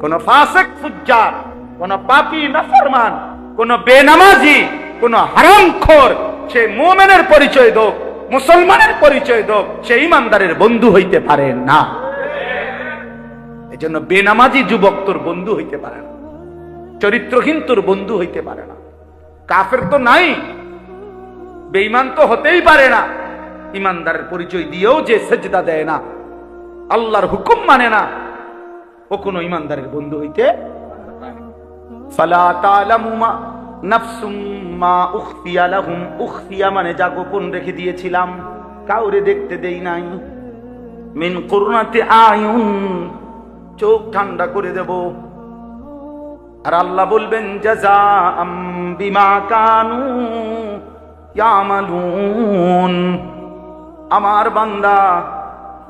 কোন ফাসেক, ফুজ্জার, কোন পাপী, নাফরমান, কোন বেনামাজি, কোন হারামখোর, সে মোমেনের পরিচয় দোক, মুসলমানের পরিচয় দোক, সে ইমানদারের বন্ধু হইতে পারে না। এজন্য বেনামাজি যুবক তোর বন্ধু হইতে পারে না। চরিত্রহীন তোর বন্ধু হইতে পারে না। কাফের তো নাই। বেঈমান তো হতেই পারে না। ইমানদারের পরিচয় দিয়েও যে সেজদা দেয় না। আল্লাহর হুকুম মানে না। ও কোনো ইমানদারের বন্ধু হইতে মানে যা গোপন রেখে দিয়েছিলাম, কাউরে দেখতে দেই নাই। মিন করুণাতে আয়ুন, চোখ ঠান্ডা করে দেব। আর আল্লাহ বলবেন জাজা বিমা কানু আমার বান্দা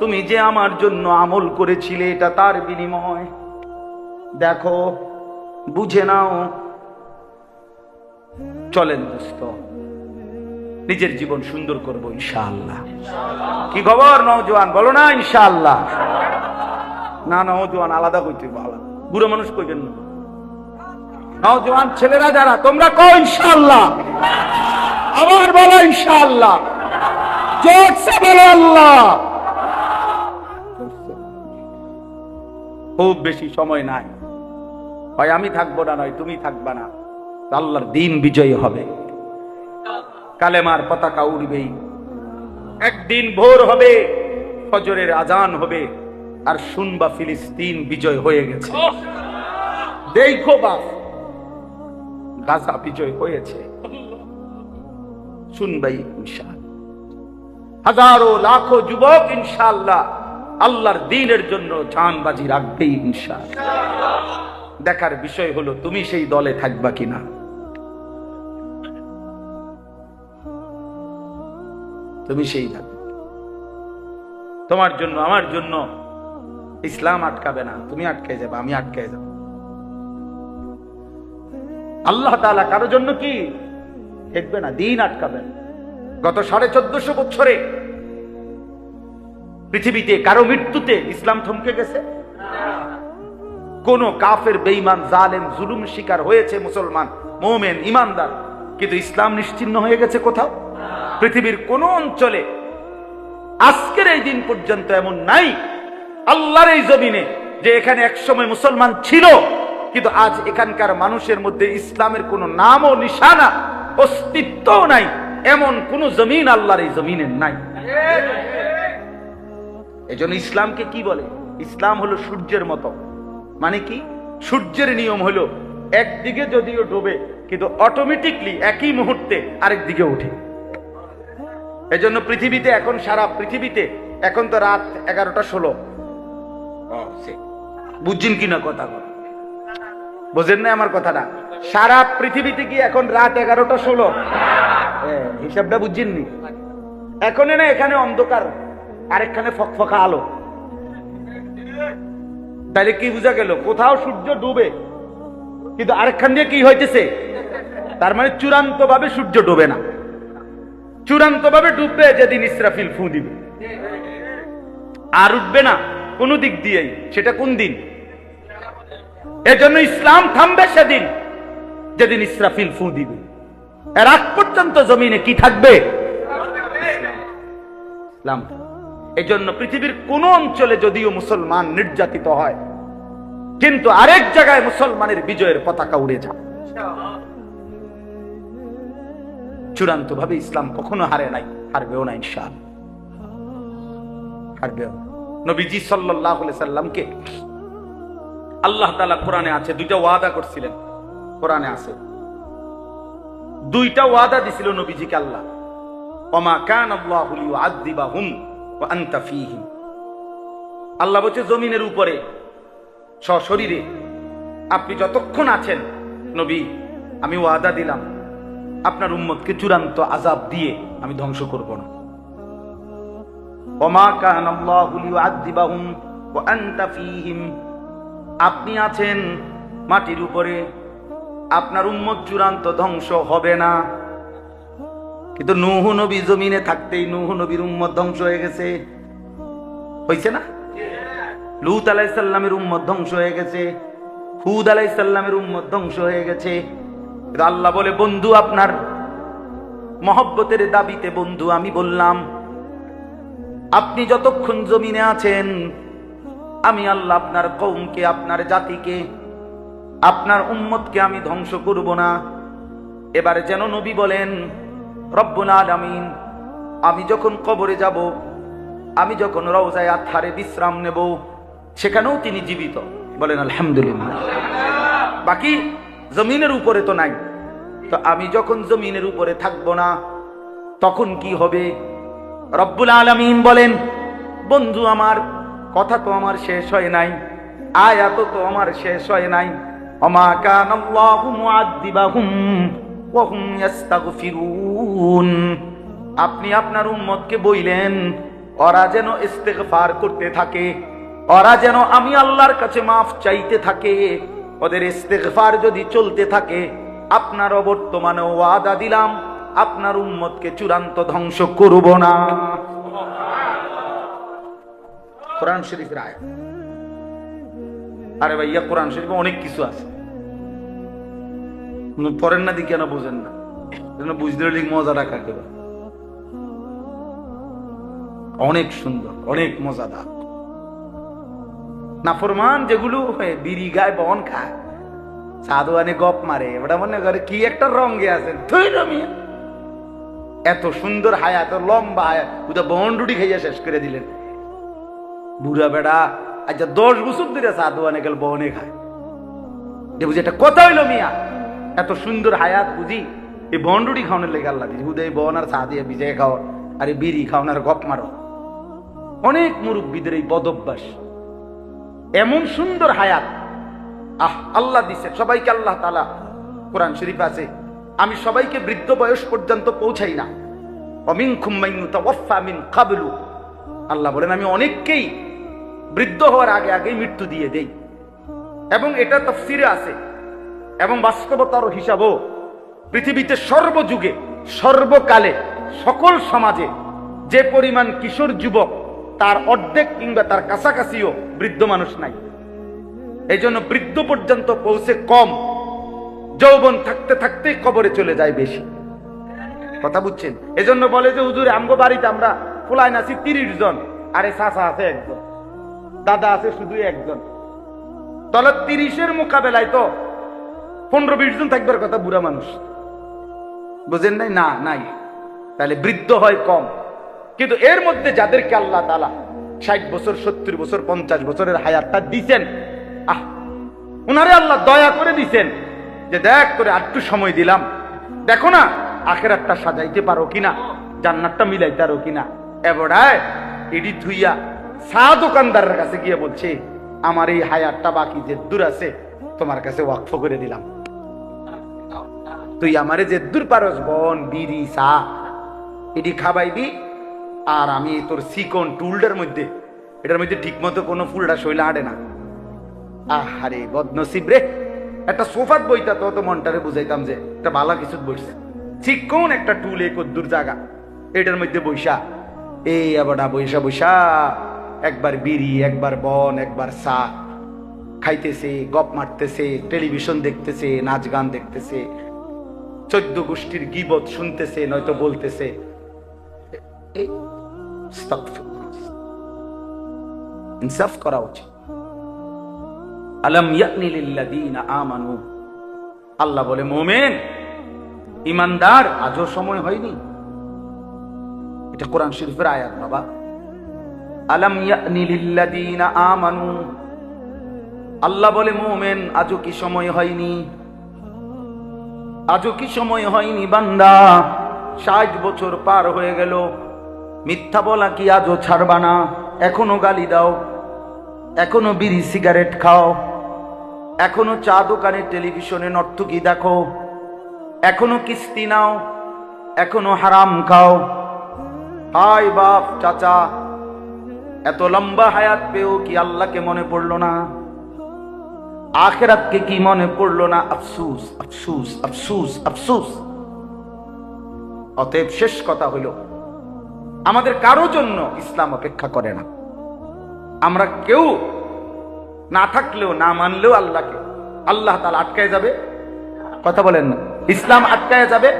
তুমি যে আমার জন্য আমল করেছিলে, এটা তার বিনিময়। দেখো, বুঝে নাও। চলেন দোস্ত, নিজের জীবন সুন্দর করব, ইনশাআল্লাহ। কি খবর নওজোয়ান? বলো না, ইনশাআল্লাহ। না, নওজোয়ান, আলাদা কইতে আলাদা। বুড়ো মানুষ কইবেন না। নওজোয়ান, ছেলেরা যারা, তোমরা কো ইনশাআল্লাহ। আবার বলো, ইনশাআল্লাহ। জোরসে বলো, আল্লাহ। খুব বেশি সময় নাই। হয় আমি থাকব না নয়, তুমি থাকবা না। আল্লাহর দিন বিজয়ী হবে। কালেমার পতাকা উড়বেই। একদিন ভোর হবে, ফজরের আজান হবে, আর শুনবা ফিলিস্তিন বিজয় হয়ে গেছে। দেখো বা গাজা বিজয় হয়েছে। শুনবাই ইনশাআল্লাহ। হাজারো, লাখো যুবক ইনশাআল্লাহ আল্লাহর দিনের জন্য জানবাজি রাখবেই ইনশাআল্লাহ। দেখার বিষয় হলো, তুমি সেই দলে থাকবা কিনা? তুমি সেই থাকবে তোমার জন্য, আমার জন্য ইসলাম আটকাবে না। তুমি আটকে যাবে, আমি আটকে যাব। আল্লাহ তাআলা কারও জন্য কি দেখবে না? দিন আটকাবেন গত সাড়ে চোদ্দশো বছরে পৃথিবীতে কারও মৃত্যুতে ইসলাম থমকে গেছে? কোন কাফের, বেঈমান, জালেম, জুলুম শিকার হয়েছে মুসলমান, মোমেন ইমানদার কিন্তু ইসলাম নিশ্চিন্ন হয়ে গেছে কোথাও? পৃথিবীর কোন অঞ্চলে আজকের এই দিন পর্যন্ত এমন নাই। আল্লাহর এই জমিনে যে এখানে একসময় মুসলমান ছিল, কিন্তু আজ এখানকার মানুষের মধ্যে ইসলামের কোনো নাম ও নিশানা অস্তিত্ব নাই। এমন কোন জমিন আল্লাহর এই জমিনের নাই। এজন্য ইসলামকে কি বলে? ইসলাম হলো সূর্যের মতো। মানে কি? সূর্যের নিয়ম হলো একদিকে যদিও ডোবে, কিন্তু অটোমেটিকলি একই মুহূর্তে আরেক দিকে ওঠে। এজন্য পৃথিবীতে এখন, সারা পৃথিবীতে এখন তো রাত এগারোটা ষোলো। বুঝছেন কিনা কথা? বোঝেন না আমার কথাটা? সারা পৃথিবীতে কি এখন রাত এগারোটা ষোলো? হিসাবটা বুঝছেননি? এখন না, এখানে অন্ধকার। আরেকখানে ফকফকা আলো। তাহলে কি বোঝা গেল? কোথাও সূর্য ডুবে, কিন্তু আরেকখান দিয়ে কি হইতেছে? তার মানে চূড়ান্ত ভাবে সূর্য ডুবে না। চূড়ান্ত ভাবে ডুববে যেদিন ইসরাফিল ফু দিবে। আর উঠবে না কোন দিক দিয়েই, সেটা কোন দিন? এজন্য ইসলাম থামবে সেদিন, যেদিন ইসরাফিল ফু দিবে। এর আগ পর্যন্ত জমিনে কি থাকবে? ইসলাম এই জন্য পৃথিবীর কোন অঞ্চলে যদিও মুসলমান নির্যাতিত হয়, কিন্তু আরেক জায়গায় মুসলমানের বিজয়ের পতাকা উড়ে যায়। চূড়ান্ত ভাবে ইসলাম কখনো হারে নাই, হারবেও না ইনশাল হারবেও নবীজি সাল্লামকে আল্লাহ তালা কোরআনে আছে, দুইটা ওয়াদা করছিলেন। কোরআনে আছে। দুইটা ওয়াদা দিছিল নবীজিকে আল্লাহ। ওমা কান আল্লাহু লিউআযযিবাহুম। ওয়া আল্লাহ বলছে, জমিনের উপরে, সশরীরে আপনি যতক্ষণ আছেন, নবী, আমি ওয়াদা দিলাম, আপনার উম্মতকে চূড়ান্ত আজাব দিয়ে আমি ধ্বংস করব না। আপনি আছেন মাটির উপরে, আপনার উম্মত চূড়ান্ত ধ্বংস হবে না। কিন্তু নুহ নবী জমিনে থাকতেই নুহ নবীর উম্মত ধ্বংস হয়ে গেছে। হয়েছে না? লুত আলাইসাল্লামের উম্মত ধ্বংস হয়ে গেছে। হুদ আলাইসাল্লামের উম্মত ধ্বংস হয়ে গেছে। আল্লাহ বলে, বন্ধু, আপনার মহব্বতের দাবিতে বন্ধু, আমি বললাম, আপনি যতক্ষণ জমিনে আছেন, আমি আল্লাহ আপনার কৌমকে আপনার জাতিকে, আপনার উম্মতকে আমি ধ্বংস করব না। এবারে যেন নবী বলেন রব্বুল আমি যখন কবরে যাব, আমি যখন রওজায় আথারে বিশ্রাম নেব, সেখানেও তিনি জীবিত। বলেন, আলহামদুলিল্লাহ। বাকি জমিনের উপরে তো নাই। তো আমি যখন জমিনের উপরে থাকব না, তখন কি হবে? রব্বুল আলামিন বলেন, বন্ধু, আমার কথা তো আমার শেষ হয় নাই, আয়াত তো আমার শেষ হয় নাই। অমা কানাল্লাহু আপনি আপনার উম্মতকে বইলেন, ওরা যেন ইস্তেগফার করতে থাকে, ওরা যেন আমি আল্লাহর কাছে মাফ চাইতে থাকে, ওদের ইস্তেগফার যদি চলতে থাকে, আপনার বর্তমানে ওয়াদা দিলাম, আপনার উম্মতকে চূড়ান্ত ধ্বংস করব না। কোরআন শরীফের রায় আরে ভাইয়া, কোরআন শরীফে অনেক কিছু আছে। পড়েন না দিকে কেন বুঝেন না। যেন বুঝতে হলে মজাটা কাকে। অনেক সুন্দর, অনেক মজাদার। নাফরমান যেগুলো বিড়ি গায় বন খায় সাধু আনে গপ মারে, ওটা মনে করে কি একটা রঙে আছে। এত সুন্দর হায়া, এত লম্বা হায়া, উদা বন রুটি খাইয়া শেষ করে দিলেন। বুড়া বেড়া আচ্ছা দশ বছর ধরে সাধু আনে গেল, বনে খায়। বুঝি এটা কথা হইল মিয়া? এত সুন্দর হায়াত বুঝি, এই বন খাওয়ানোর লেগে আল্লাহ দিয়েছে উদয় বন আর চা ভিজে খাও, আর এই বিড়ি খাওয়ানোর গপ মারো। অনেক মুরব্বীদের এই বদভ্যাস। এমন সুন্দর হায়াত। আহ, আল্লাহ দিছে, সবাইকে আল্লাহ তালা কোরআন শরীফ আছে। আমি সবাইকে বৃদ্ধ বয়স পর্যন্ত পৌঁছাই না। অমিন মিন কাবলু। আল্লাহ বলেন, আমি অনেককেই বৃদ্ধ হওয়ার আগে আগেই মৃত্যু দিয়ে দেই। এবং এটা তফসিরে আছে। এবং বাস্তবতার হিসাবও পৃথিবীতে সর্বযুগে, সর্বকালে সকল সমাজে যে পরিমাণ কিশোর যুবক, তার অর্ধেক কিংবা তার কাছাকাছিও বৃদ্ধ মানুষ নাই। এই জন্য বৃদ্ধ পর্যন্ত পৌঁছে কম, যৌবন থাকতে থাকতেই কবরে চলে যায় বেশি। কথা বুঝছেন? এজন্য বলে যে, হুজুর, আমগো বাড়িতে আমরা ফুলাইন আছি তিরিশ জন, আরে চাচা আছে একজন, দাদা আছে শুধু একজন। তাহলে তিরিশের মোকাবেলায় তো পনেরো বিশ জন থাকবার কথা বুড়া মানুষ। বুঝেন নাই? না, নাই। তাহলে বৃদ্ধ হয় কম। কিন্তু এর মধ্যে যাদেরকে আল্লাহ তালা ষাট বছর, সত্তর বছর, পঞ্চাশ বছরের হায়াতটা দিছেন, আহ, উনারে আল্লাহ দয়া করে দিছেন যে দেখ তোরে আটটু সময় দিলাম। দেখো না, আখেরাতটা সাজাইতে পারো কিনা, জান্নাতটা মিলাইতে পারো কিনা। এবারায় এডি ধুইয়া চা দোকানদারের কাছে গিয়ে বলছে, আমার এই হায়ারটা বাকি যে দূর আছে, তোমার কাছে ওয়াকফ করে দিলাম। তুই আমারে যে দূর পারস বন, বিড়ি, চা, এটি খাবাইবি, আর আমি তোর সিকন টুলটার মধ্যে, এটার মধ্যে ঠিক মতো কোনো ফুলটা শৈলা আটে না। আহারে বদনসিব রে, একটা সোফাত বইতা তো তো মনটারে বুঝাইতাম যে, একটা ভালো কিছু বসছে চিকন একটা টুল এক দূর জায়গা এটার মধ্যে বৈশা এই আবারটা বৈশা বৈশা একবার বিড়ি, একবার বন, একবার চা, খাইতেছে, গপ মারতেছে, টেলিভিশন দেখতেছে, নাচ গান দেখতেছে চোদ্দ গোষ্ঠীর গিবত শুনতেছে, নয়তো বলতেছে। ইনসাফ করা উচিত। আলম আমানু। আল্লাহ বলে, মোমেন, ইমানদার, আজও সময় হয়নি। এটা কোরআন শরীফের আয়াত বাবা আলম আমানু। আল্লাহ বলে, মোমেন, আজও কি সময় হয়নি? আজও কি সময় হয়নি বান্দা? ষাট বছর পার হয়ে গেল। মিথ্যা বলা কি আজও ছাড়বা না? এখনও গালি দাও। এখনও বিড়ি সিগারেট খাও। এখনও চা দোকানে টেলিভিশনে নর্তকী দেখো। এখনও কিস্তি নাও। এখনও হারাম খাও। হাই বাপ চাচা, এত লম্বা হায়াত পেও কি আল্লাহকে মনে পড়ল না? আখেরাতকে কি মনে পড়ল না? আফসুস আফসুস আফসুস আফসুস। অতএব শেষ কথা হলো আমাদের কারও জন্য ইসলাম অপেক্ষা করে না। আমরা কেউ না থাকলেও, না মানলেও আল্লাহকে, আল্লাহ তালা আটকায় যাবে। কথা বলেন না। ইসলাম আটকায় যাবে,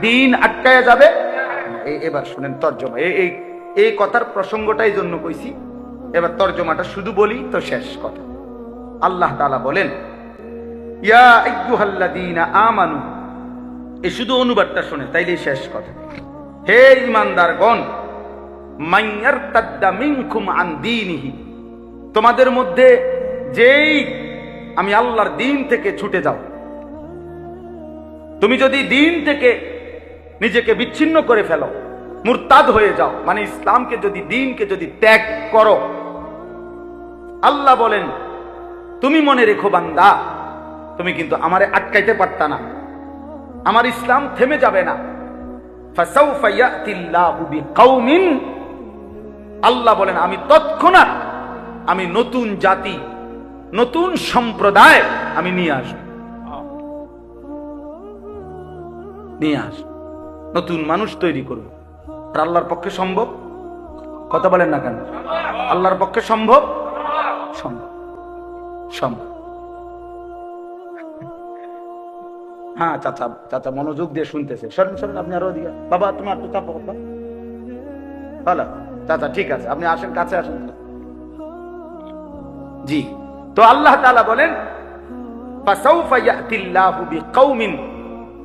দিন আটকায় যাবে। এবার শুনেন তর্জমা এই এই কথার প্রসঙ্গটাই জন্য কইছি। এবার তর্জমাটা শুধু বলি, তো শেষ কথা। আল্লাহ তাআলা বলেন, ইয়া আমানু এ শুধু অনুবাদটা শুনে, তাইলেই শেষ কথা। হে ইমানদারগণ মাইয়ারতাদ্দা মিনকুম আন দীনিহি, তোমাদের মধ্যে যেই আমি আল্লাহর দিন থেকে ছুটে যাও, তুমি যদি দিন থেকে নিজেকে বিচ্ছিন্ন করে ফেলো, মুরতাদ হয়ে যাও মানে ইসলামকে যদি, দিনকে যদি ত্যাগ করো, আল্লাহ বলেন তুমি মনে রেখো বান্দা, তুমি কিন্তু আমারে আটকাইতে পারতা না। আমার ইসলাম থেমে যাবে না। আল্লাহ বলেন, আমি তৎক্ষণাৎ আমি নতুন জাতি, নতুন সম্প্রদায় আমি নিয়ে আসব। নিয়ে আস। নতুন মানুষ তৈরি করব। আর আল্লাহর পক্ষে সম্ভব? কথা বলেন না কেন? আল্লাহর পক্ষে সম্ভব? সম্ভব। হ্যাঁ চাচা চাচা মনোযোগ দিয়ে শুনতেছে। আপনি আরও বাবা তো চাপো হলো চাচা, ঠিক আছে, আপনি আসেন, কাছে আসেন। জি। তো আল্লাহ তাআলা বলেন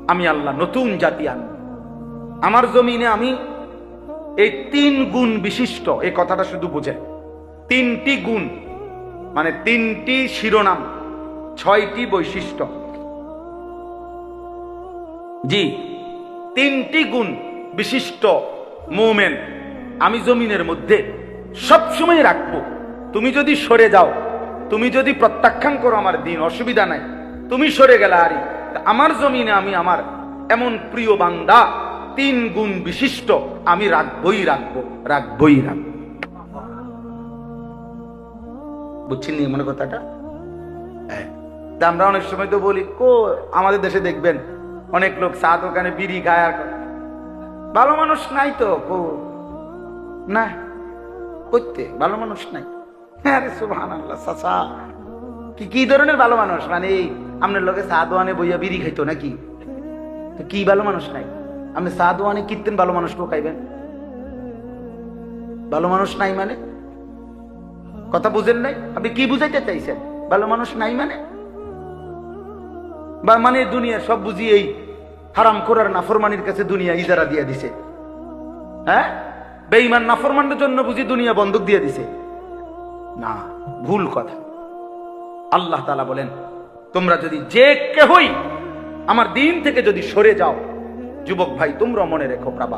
আমি আল্লাহ নতুন জাতি আনব। আমার জমিনে আমি এই তিন গুণ বিশিষ্ট, এই কথাটা শুধু বোঝে তিনটি গুণ। মানে তিনটি শিরোনাম, ছয়টি বৈশিষ্ট্য। জি, তিনটি গুণ বিশিষ্ট মুমেন আমি জমিনের মধ্যে সবসময় রাখব। তুমি যদি সরে যাও, তুমি যদি প্রত্যাখ্যান করো আমার দিন, অসুবিধা নাই। তুমি সরে গেলে আরই তা আমার জমিনে আমি আমার এমন প্রিয় বান্দা, তিন গুণ বিশিষ্ট আমি রাখবই, রাখব রাখবই, রাখব। বুঝছেন নি মনে কথাটা? হ্যাঁ। আমরা অনেক সময় তো বলি কো আমাদের দেশে দেখবেন, অনেক লোক চা দোকানে বিড়ি খায় আর। ভালো মানুষ নাই তো কো না। করতে ভালো মানুষ নাই। হ্যাঁ রে সুবহান আল্লাহ চাচা। কি কি ধরনের ভালো মানুষ? মানে আপনার লোকে চা দোয়ানে বইয়া বিড়ি খাইতো নাকি? তো কি ভালো মানুষ নাই? আপনি চা দোয়ানে কীর্তেন ভালো মানুষ খাইবেন? ভালো মানুষ নাই মানে? কথা বুঝেন নাই? আপনি কি বুঝাইতে চাইছেন? ভালো মানুষ নাই মানে? বা মানে দুনিয়া সব বুঝি এই হারাম করার নাফরমানির কাছে দুনিয়া ইজারা দিয়ে দিছে। হ্যাঁ? বেঈমান নাফরমানের জন্য বুঝি দুনিয়া বন্ধক দিয়ে দিছে। না, ভুল কথা। আল্লাহ তালা বলেন, তোমরা যদি যে কেহই আমার দিন থেকে যদি সরে যাও, যুবক ভাই, তোমরা মনে রেখো প্রাবা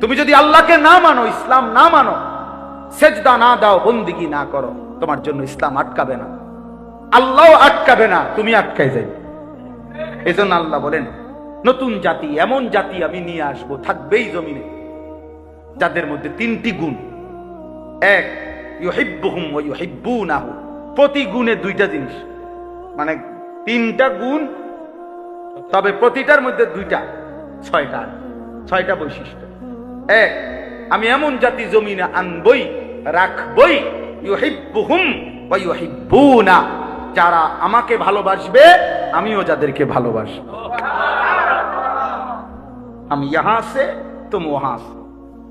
তুমি যদি আল্লাহকে না মানো, ইসলাম না মানো সেজদা না দাও, বন্দিগি না করো, তোমার জন্য ইসলাম আটকাবে না। আল্লাহ আটকাবে না, তুমি আটকাই যাবে এজন্য আল্লাহ বলেন, নতুন জাতি, এমন জাতি আমি নিয়ে আসব, থাকবেই জমিনে। যাদের মধ্যে তিনটি গুণ। এক প্রতি গুণে দুইটা জিনিস। মানে তিনটা গুণ, তবে প্রতিটার মধ্যে দুইটা, ছয়টা। ছয়টা বৈশিষ্ট্য। এক, আমি এমন জাতি জমিনে আনবই রাখবই ইউহিব্বুহুম ওয়া ইউহিব্বুনা যারা আমাকে ভালোবাসবে আমিও যাদেরকে ভালোবাসবো हम यहां से तुम वहां से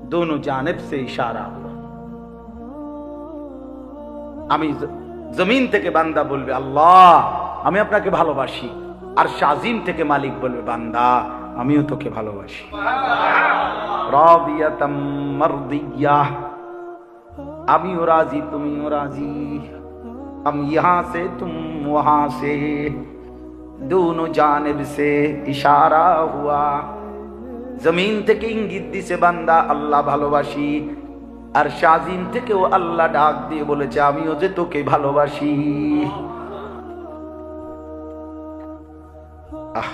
दोनों जानब से इशारा हुआ আমি জ- জমিন থেকে বান্দা বলবে আল্লাহ আমি আপনাকে ভালোবাসি আর শাজিম থেকে মালিক বলবে বান্দা আমিও তোকে ভালোবাসি রাদিয়াতাম মারদিয়াহ আমিও রাজি তুমিও রাজি हम यहाँ से तुम वहां से दोनों जानब से इशारा हुआ জমিন থেকে ইঙ্গিত দিছে বান্দা আল্লাহ ভালোবাসি আর শাজিম থেকেও আল্লাহ ডাক দিয়ে বলেছে আমিও যে তোকে ভালোবাসি আহ।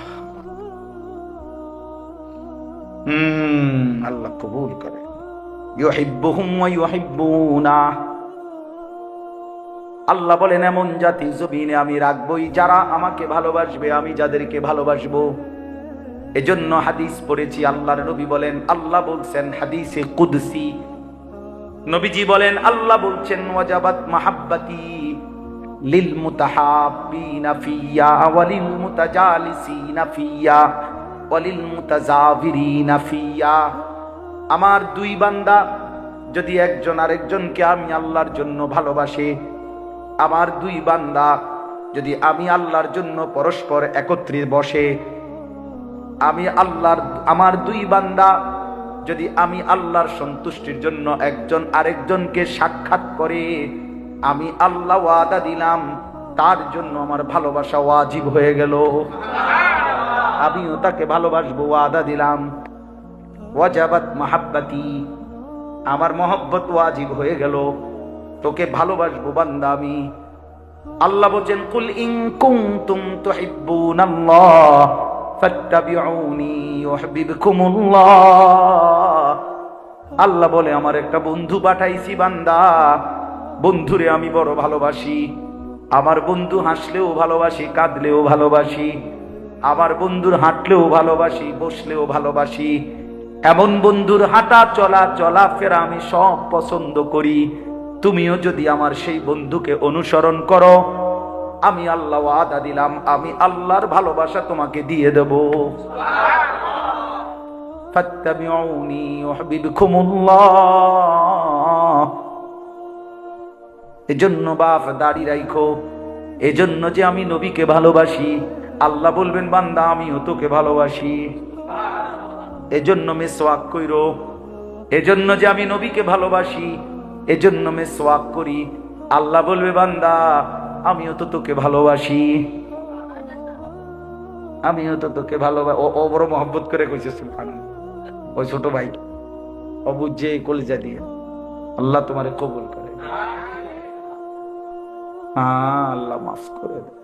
হুম আল্লাহ কবুল করে আল্লাহ বলেন, এমন জাতি জমিনে আমি রাখবই, যারা আমাকে ভালোবাসবে, আমি যাদেরকে ভালোবাসবো। এজন্য হাদিস পড়েছি, আল্লাহর নবী বলেন, আল্লাহ বলছেন হাদিসে কুদসি। নবীজি বলেন, আল্লাহ বলছেন, ওয়াজাবাত মাহাব্বাতি লিল মুতাহাব্বিনা ফিয়া ওয়ালিল মুতাজালিসিনা ফিয়া ওয়ালিল মুতাজাবিরিনা ফিয়া। আমার দুই বান্দা, যদি একজন আরেকজনকে আমি আল্লাহর জন্য ভালোবাসে, আমার দুই বান্দা যদি আমি আল্লাহর জন্য পরস্পর একত্রে বসে, আমি আল্লাহর, আমার দুই বান্দা যদি আমি আল্লাহর সন্তুষ্টির জন্য একজন আরেকজনকে সাক্ষাৎ করে, আমি আল্লাহ ওয়াদা দিলাম, তার জন্য আমার ভালোবাসা ওয়াজিব হয়ে গেল। আমিও তাকে ভালোবাসবো, ওয়াদা দিলাম। ওয়াজাবাত মাহাব্বাতি। আমার মহব্বত ওয়াজিব হয়ে গেল। তোকে ভালোবাসবো বান্দা আমি। আল্লাহ বলছেন, কুল ইন কুনতুম তুহিব্বুনাল্লাহ ফাত্তাবিউনি ইউহিব্বুকুমুল্লাহ। আল্লাহ বলে, আমার একটা বন্ধু পাঠাইছি বান্দা। বন্ধুরে আমি বড় ভালোবাসি। আমার বন্ধু হাসলেও ভালোবাসি, কাঁদলেও ভালোবাসি। আমার বন্ধুর হাঁটলেও ভালোবাসি, বসলেও ভালোবাসি। এমন বন্ধুর হাঁটা চলা চলা ফেরা আমি সব পছন্দ করি। তুমিও যদি আমার সেই বন্ধুকে অনুসরণ করো, আমি আল্লাহ আদা দিলাম, আমি আল্লাহর ভালোবাসা তোমাকে দিয়ে দেব। এজন্য বাপ, দাড়ি রাইখো। এজন্য যে আমি নবীকে ভালোবাসি, আল্লাহ বলবেন, বান্দা, আমিও তোকে ভালোবাসি। এজন্য মে মেসওয়াক কইরো এজন্য যে আমি নবীকে ভালোবাসি, এজন্য মেসওয়াক করি। আল্লাহ বলবে, বান্দা, আমিও তো তোকে ভালোবাসি। আমিও তো তোকে ভালোবাসি ও বড় মহব্বত করে কইছে সুলতান ওই ছোট ভাই ও বুঝছে কলিজা দিয়ে। আল্লাহ তোমারে কবুল করে। আল্লাহ মাফ করে দেয়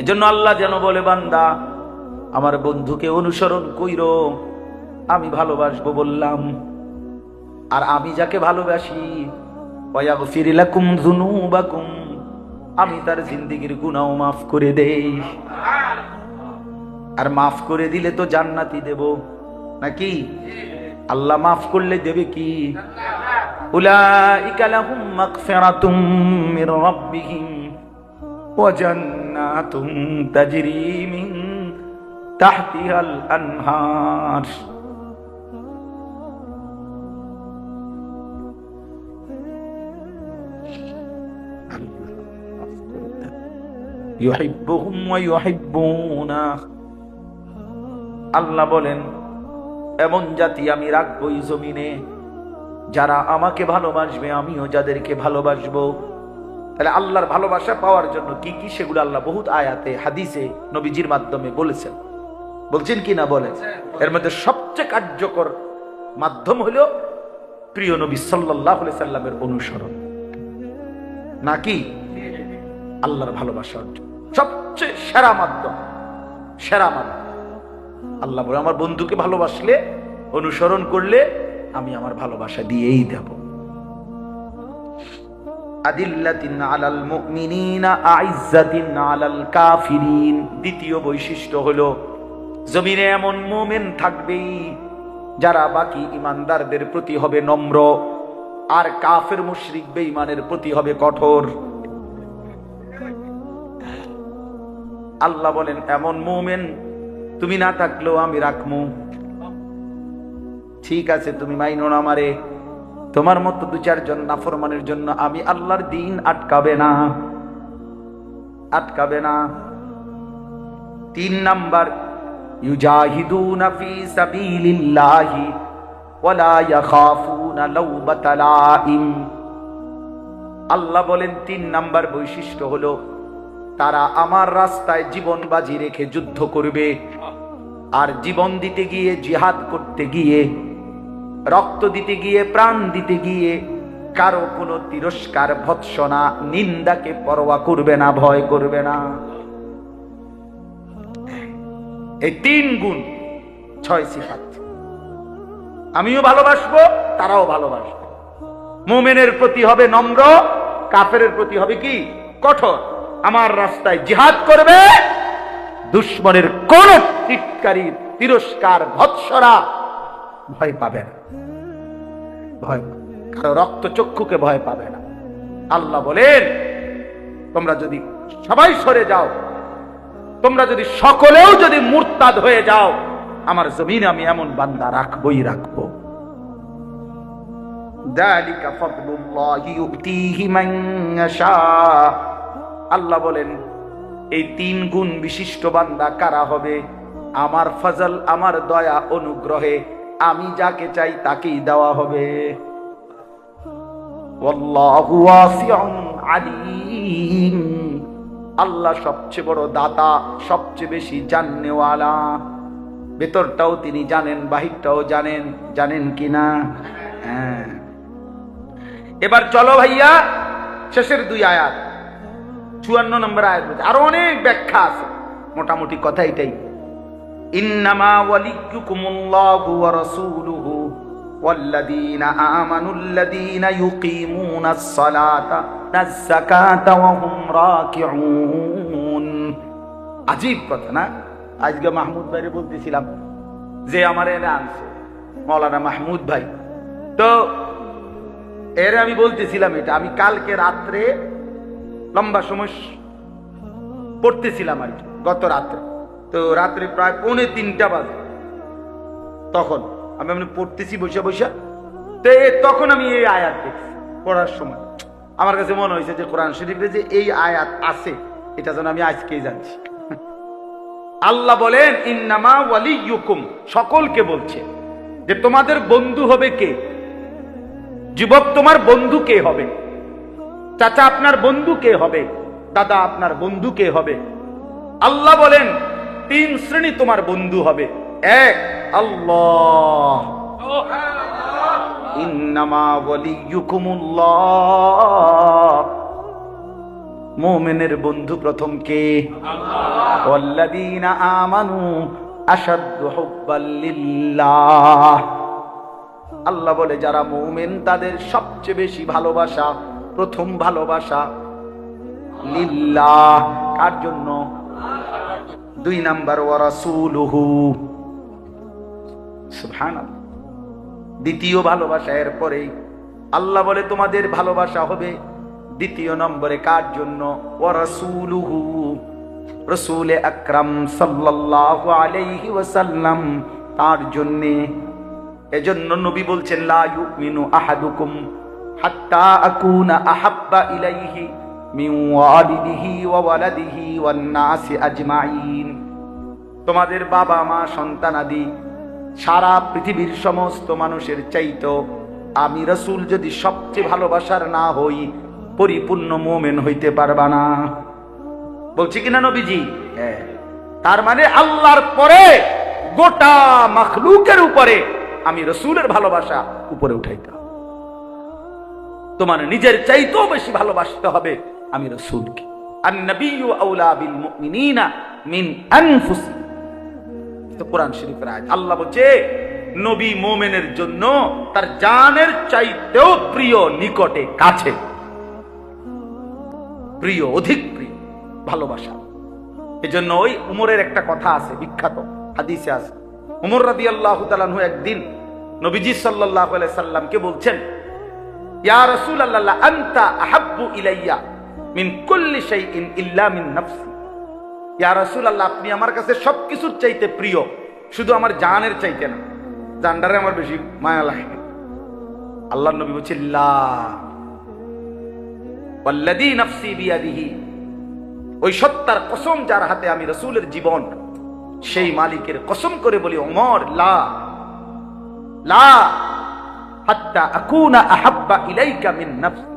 এজন্য আল্লাহ যেন বলে, বান্দা আমার বন্ধুকে অনুসরণ কইর, আমি ভালোবাসবো বললাম। আর আমি যাকে ভালোবাসি আমি তার জিন্দেগীর গুনাহ মাফ করে দেই। আর মাফ করে দিলে তো জান্নাতি দেব, নাকি? আল্লাহ মাফ করলে দেবে কি? ওয়া জান্নাতুম তাজরি মিন তাহতিহাল আনহার। আল্লাহ বলেন, এমন জাতি আমি রাখব এই জমিনে। যারা আমাকে ভালোবাসবে, আমিও যাদেরকে ভালোবাসবো। তাহলে আল্লাহর ভালোবাসা পাওয়ার জন্য কি কি সেগুলো আল্লাহ বহুত আয়াতে, হাদিসে, নবীজির মাধ্যমে বলেছেন। বলছেন কি না বলেন? এর মধ্যে সবচেয়ে কার্যকর মাধ্যম হলো প্রিয় নবী সাল্লাহ সাল্লামের অনুসরণ। নাকি আল্লাহর ভালোবাসা অর্জন। সবচেয়ে সেরা মাধ্যম সেরা মাধ্যম। আল্লাহ বলে, আমার বন্ধুকে ভালোবাসলে, অনুসরণ করলে আমি আমার ভালোবাসা দিয়েই দেব। দ্বিতীয় বৈশিষ্ট্য হলো জমিনে এমন মোমেন থাকবেই, যারা বাকি ইমানদারদের প্রতি হবে নম্র, আর কাফের মুশরিক বেঈমানের প্রতি হবে কঠোর। আল্লাহ বলেন, এমন মোমেন তুমি না থাকলেও আমি রাখমু। ঠিক আছে, তুমি মাইনো না আমারে। তোমার মতো দু চারজন নাফরমানের জন্য আমি আল্লাহর দিন আটকাবে না। আটকাবে না। তিন নাম্বার ইউজাহিদুনা ফি সাবিলিল্লাহি ওয়ালা ইয়াখাফুনা লাউবাতা লাইম। আল্লাহ বলেন, তিন নাম্বার বৈশিষ্ট্য হলো, তারা আমার রাস্তায় জীবন বাজি রেখে যুদ্ধ করবে আর জীবন দিতে গিয়ে, জিহাদ করতে গিয়ে, রক্ত দিতে গিয়ে, প্রাণ দিতে গিয়ে কারও কোনো তিরস্কার, ভৎসনা, নিন্দাকে পরোয়া করবে না, ভয় করবে না। এই তিন গুণ ছয় সিফাত। আমিও ভালোবাসবো, তারাও ভালোবাসবে। মোমেনের প্রতি হবে নম্র কাফের প্রতি হবে কি? কঠোর। আমার রাস্তায় জিহাদ করবে, দুশ্মনের কোন টিটকারী, তিরস্কার, ভৎসরা ভয় পাবে না। ভয় রক্ত চক্ষুকে ভয় পাবে না। আল্লাহ বলেন, তোমরা যদি সবাই সরে যাও তোমরা যদি সকলেও যদি মুরতাদ হয়ে যাও, আমার জমিন আমি এমন বান্দা রাখবই রাখব। আল্লাহ বলেন, এই তিন গুণ বিশিষ্ট বান্দা কারা হবে? আমার ফজল, আমার দয়া অনুগ্রহে আমি যাকে চাই তাকেই দেওয়া হবে। আলিম। আল্লাহ সবচেয়ে বড় দাতা, সবচেয়ে বেশি জাননেওয়ালা। ভেতরটাও তিনি জানেন, বাহিরটাও জানেন জানেন কিনা হ্যাঁ। এবার চলো ভাইয়া, শেষের দুই আয়াত। চুয়ান্ন নম্বর আয়াত। আরও অনেক ব্যাখ্যা আছে, মোটামুটি কথা এটাই ইন্নামা ওয়ালিয়ুকুমুল্লাহু ওয়া রাসূলুহু والذين آمنوا الذين يقيمون الصلاة الزكاة وهم راكعون আজীব কথা না আজকে মাহমুদ ভাইরে বলতেছিলাম যে আমার এনে আনছে মৌলানা মাহমুদ ভাই তো এর আমি বলতেছিলাম এটা আমি কালকে রাত্রে লম্বা সময় স- পড়তেছিলাম আর কি গত রাত্রে তো রাত্রে প্রায় পৌনে তিনটা বাজে তখন আমি আমি পড়তেছি বসে বসে তো তখন আমি এই আয়াত দেখছি, পড়ার সময়। আমার কাছে মনে হয়েছে যে কোরআন শরীফে যে এই আয়াত আছে, এটা যেন আমি আজকেই জানছি। আল্লাহ বলেন, ইন্নামা ওয়ালি ইউকুম সকলকে বলছে যে, তোমাদের বন্ধু হবে কে? যুবক তোমার বন্ধু কে হবে? চাচা আপনার বন্ধু কে হবে? দাদা আপনার বন্ধু কে হবে? আল্লাহ বলেন, তিন শ্রেণি তোমার বন্ধু হবে। এক, আল্লাহ। বন্ধু প্রথম কে? আমানু আল্লাহ বলে, যারা মুমিন, তাদের সবচেয়ে বেশি ভালোবাসা, প্রথম ভালোবাসা লিল্লাহ। কার জন্য? দুই নাম্বার, ওয়া রাসূলুহু। দ্বিতীয় ভালোবাসা এর পরেই আল্লাহ বলে, তোমাদের ভালোবাসা হবে দ্বিতীয় নম্বরে কার জন্য? ওয়া রাসূলুহু। রসুল আকরাম সাল্লাল্লাহু আলাইহি ওয়াসাল্লাম তার জন্যে এজন্য নবী বলছেন, লা ইউমিনু আহাদুকুম হাত্তা আকুনা আহাব্বা ইলাইহি মিন ওয়ালিদিহি ওয়া ওয়ালাদিহি ওয়ান নাসি আজমাইন। তোমাদের বাবা মা সন্তানাদি সারা পৃথিবীর সমস্ত মানুষের চাইতো আমি রসুল যদি সবচেয়ে ভালোবাসার না হই, পরিপূর্ণ মোমেন হইতে পারবা না বলছি কিনা নবীজি হ্যাঁ। তার মানে আল্লাহর পরে, গোটা মখলুকের উপরে আমি রসুলের ভালোবাসা উপরে উঠাইতে হবে। তোমার নিজের চাইতেও বেশি ভালোবাসতে হবে আমি রসুলকে আর নবী আউলা বিল মিন আনফুসিহিম তো কোরআন শরীফের আয়াত। আল্লাহ বলছে, নবী মোমেনের জন্য তার জানের চাইতেও প্রিয় নিকটে কাছে। প্রিয়, অধিক প্রিয়, ভালোবাসা। এজন্য ওই উমরের একটা কথা আছে, বিখ্যাত হাদিসে আছে। উমর রাদি আল্লাহ তালানহু একদিন নবীজি সাল্লাহ সাল্লামকে বলছেন, ইয়া রসুল আল্লাহ আন্তা আহাব্বু ইলাইয়া মিন কুল্লি শাইইন ইল্লা মিন নাফসি। ইয়া রসুল আল্লাহ আপনি আমার কাছে সব কিছুর চাইতে প্রিয়। শুধু আমার জানের চাইতে না। জানটারে আমার বেশি মায়া লাগে। আল্লাহ নবী বলছে ওই সত্তার কসম যার হাতে আমি রসুলের জীবন, সেই মালিকের কসম করে বলি অমর লা লা, হাত্তা আকুনা আহাব্বা ইলাইকা মিন নাফসি।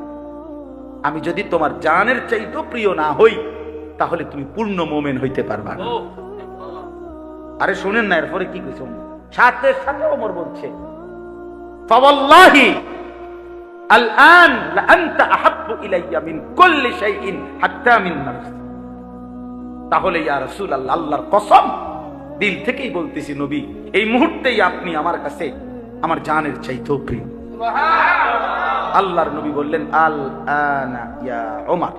আমি যদি তোমার জানের চাইতো প্রিয় না হই তাহলে তুমি পূর্ণ মোমেন হইতে পারবা না। আরে শুনেন না এরপরে কি কইছ সাথে সাথে ওমর বলছে ফাওয়াল্লাহি তাহলে ইয়া আল্লাহর কসম দিল থেকেই বলতেছি নবী এই মুহূর্তেই আপনি আমার কাছে আমার জানের চাইতেও প্রিয়। আল্লাহর নবী বললেন আল আনা ইয়া ওমর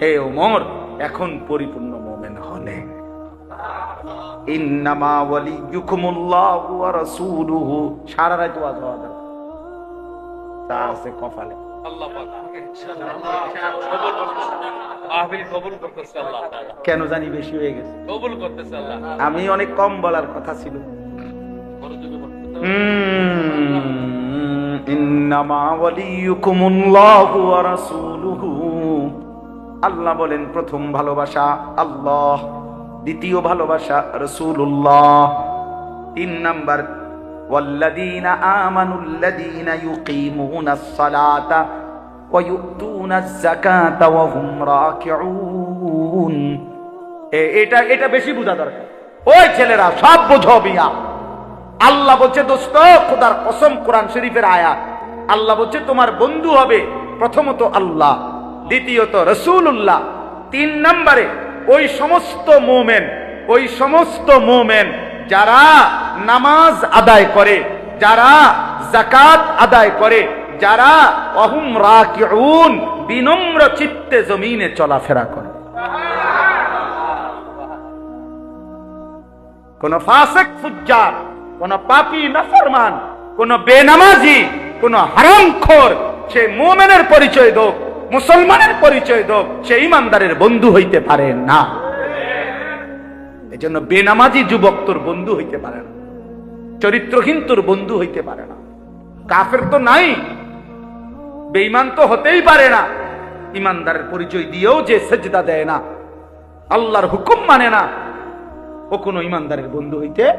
হে ওমর এখন পরিপূর্ণ মোমেন হলে। ইন্নামা ওয়ালিয়ুকুমুল্লাহু ওয়া রাসূলুহু। সারা রাত ওয়াজ হওয়া দরকার। তা আছে কপালে। আল্লাহ পাক। কবুল করতেছে মাহফিল কবুল করতেছে আল্লাহ তাআলা। কেন জানি বেশি হয়ে গেছে। আমি অনেক কম বলার কথা ছিল। ইন্নামা ওয়ালিয়ুকুমুল্লাহু ওয়া রাসূলুহু। আল্লাহ বলেন প্রথম ভালোবাসা আল্লাহ দ্বিতীয় ভালোবাসা রাসূলুল্লাহ তিন নাম্বার والذين آمنوا الذين يقيمون الصلاة ويؤتون الزكاة وهم راكعون এ- এটা এটা বেশি বোঝা দরকার ওই ছেলেরা সব বোঝো বিয়া আল্লাহ বলছে দোস্ত খোদার কসম কোরআন শরীফের আয়াত আল্লাহ বলছে তোমার বন্ধু হবে প্রথমত আল্লাহ দ্বিতীয়ত রসুল্লাহ তিন নম্বরে ওই সমস্ত মোমেন, ওই সমস্ত মোমেন যারা নামাজ আদায় করে, যারা জাকাত আদায় করে, যারা অহুম বিনম্র চিত্তে জমিনে চলাফেরা করে। কোন ফাসেক, ফুজ্জার, কোন পাপী, নাফরমান, কোন বেনামাজি, কোন হারামখোর, সে মোমেনের পরিচয় দোক। মুসলমানের পরিচয় দোক, সে ইমানদারের বন্ধু হইতে পারে না। এই জন্য বেনামাজি যুবক তোর বন্ধু হইতে পারে না। চরিত্রহীন তোর বন্ধু হইতে পারে না। কাফের তো নাই। বেঈমান তো হতেই পারে না। ইমানদারের পরিচয় দিয়েও যে সেজদা দেয় না। আল্লাহর হুকুম মানে না। ও কোনো ইমানদারের বন্ধু হইতে